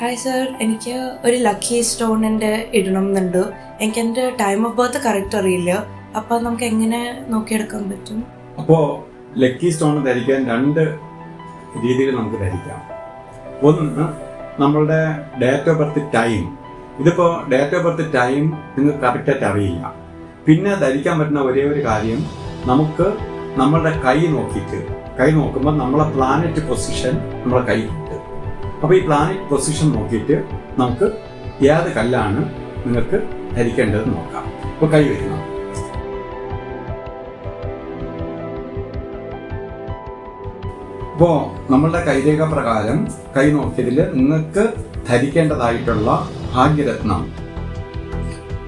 Hi sir എനിക്ക് ഒരു lucky സ്റ്റോണിന്റെ ഇടണം എന്നുണ്ട് എനിക്ക് എന്റെ ടൈം ഓഫ് ബർത്ത് കറക്റ്റ് അറിയില്ല. അപ്പോൾ നമുക്ക് എങ്ങനെ നോക്കിയെടുക്കാൻ പറ്റും? അപ്പോൾ ലക്കി സ്റ്റോൺ ധരിക്കാൻ രണ്ട് രീതിയിൽ നമുക്ക് ധരിക്കാം. ഒന്ന് നമ്മളുടെ ഡേറ്റ് ഓഫ് ബർത്ത് ടൈം ഇതിപ്പോൾ ഡേറ്റ് ഓഫ് ബർത്ത് ടൈം നിങ്ങൾക്ക് കറക്റ്റായിട്ട് അറിയില്ല. പിന്നെ ധരിക്കാൻ പറ്റുന്ന ഒരേ ഒരു കാര്യം നമുക്ക് നമ്മളുടെ കൈ നോക്കിയിട്ട് കൈ നോക്കുമ്പോൾ നമ്മളെ പ്ലാനറ്റ് പൊസിഷൻ നമ്മളെ കൈ അപ്പോൾ ഈ പ്ലാനറ്റ് പൊസിഷൻ നോക്കിയിട്ട് നമുക്ക് ഏത് കല്ലാണ് നിങ്ങൾക്ക് ധരിക്കേണ്ടത് നോക്കാം. അപ്പോൾ കൈ വരുന്നു ഇപ്പോ നമ്മളുടെ കൈരേഖ പ്രകാരം കൈ നോക്കിയതിൽ നിങ്ങൾക്ക് ധരിക്കേണ്ടതായിട്ടുള്ള ഭാഗ്യരത്നം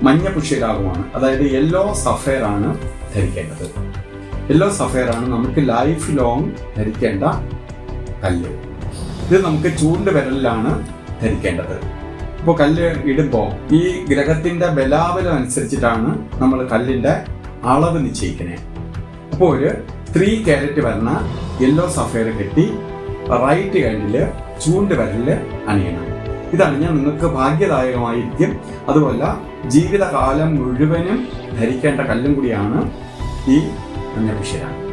മഞ്ഞ പുഷ്യരാഗമാണ് അതായത് യെല്ലോ സഫയർ ആണ് ധരിക്കേണ്ടത്. യെല്ലോ സഫയർ ആണ് നമുക്ക് ലൈഫ് ലോങ് ധരിക്കേണ്ട കല്ല്. ഇത് നമുക്ക് ചൂണ്ട് വിരലിലാണ് ധരിക്കേണ്ടത്. ഇപ്പോൾ കല്ല് ഇടുമ്പോൾ ഈ ഗ്രഹത്തിന്റെ ബലാബലം അനുസരിച്ചിട്ടാണ് നമ്മൾ കല്ലിന്റെ അളവ് നിശ്ചയിക്കുന്നത് അപ്പോൾ ഒരു ത്രീ ക്യാരറ്റ് വരുന്ന യെല്ലോ സഫയർ കെട്ടി റൈറ്റ് ഹാൻഡിൽ ചൂണ്ട് വിരലിൽ അണിയണം. ഇതണിഞ്ഞാൽ നിങ്ങൾക്ക് ഭാഗ്യദായകമായിരിക്കും. അതുപോലെ ജീവിതകാലം മുഴുവനും ധരിക്കേണ്ട കല്ലും കൂടിയാണ് ഈ മഞ്ഞപുഷ്യരാണ്